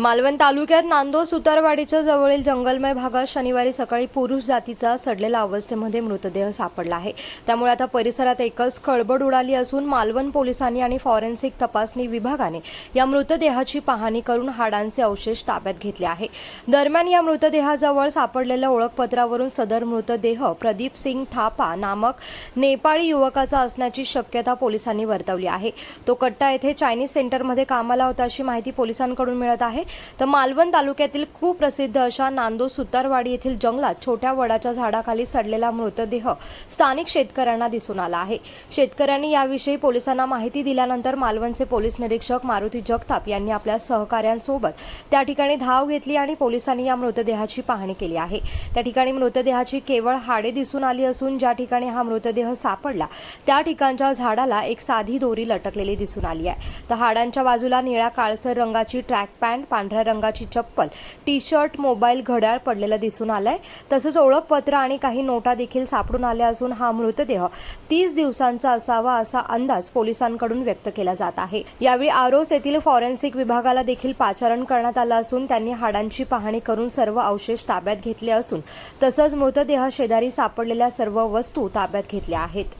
मालवण तालुक्यात नांदो सुतारवाडीच्या जवळील जंगलमय भागात शनिवारी सकाळी पुरुष जातीचा सडलेला अवस्थेमध्ये मृतदेह सापडला आहे. त्यामुळे आता परिसरात एकच खळबळ उडाली असून मालवण पोलिसांनी आणि फॉरेन्सिक तपासणी विभागाने या मृतदेहाची पाहणी करून हाडांचे अवशेष ताब्यात घेतले आहे. दरम्यान या मृतदेहाजवळ सापडलेल्या ओळखपत्रावरून सदर मृतदेह प्रदीप सिंग थापा नामक नेपाळी युवकाचा असण्याची शक्यता पोलिसांनी वर्तवली आहे. तो कट्टा येथे चायनीज सेंटरमध्ये कामाला होता अशी माहिती पोलिसांकडून मिळत आहे. तर मालवण तालुक्यातील खूप प्रसिद्ध अशा नांदो सुतारवाडी येथील जंगलात छोट्या वडाच्या झाडाखाली सडलेला मृतदेह स्थानिक शेतकऱ्यांना दिसून आला आहे. शेतकऱ्यांनी याविषयी पोलिसांना माहिती दिल्यानंतर मालवणचे पोलीस निरीक्षक मारुती जगताप यांनी आपल्या सहकाऱ्यांसोबत त्या ठिकाणी धाव घेतली आणि पोलिसांनी या मृतदेहाची पाहणी केली आहे. त्या ठिकाणी मृतदेहाची केवळ हाडे दिसून आली असून ज्या ठिकाणी हा मृतदेह सापडला त्या ठिकाणच्या झाडाला एक साधी दोरी लटकलेली दिसून आली आहे. तर हाडांच्या बाजूला निळ्या काळसर रंगाची ट्रॅक पॅन्ट पांढऱ्या रंगाची चप्पल टी शर्ट मोबाईल घड्याळ पडलेलं दिसून आलंय. तसंच ओळखपत्र आणि काही नोटा देखील सापडून आल्या असून हा मृतदेह तीस दिवसांचा असावा असा अंदाज पोलिसांकडून व्यक्त केला जात आहे. यावेळी आरोस येथील फॉरेन्सिक विभागाला देखील पाचारण करण्यात आलं असून त्यांनी हाडांची पाहणी करून सर्व अवशेष ताब्यात घेतले असून तसंच मृतदेह शेजारी सापडलेल्या सर्व वस्तू ताब्यात घेतल्या आहेत.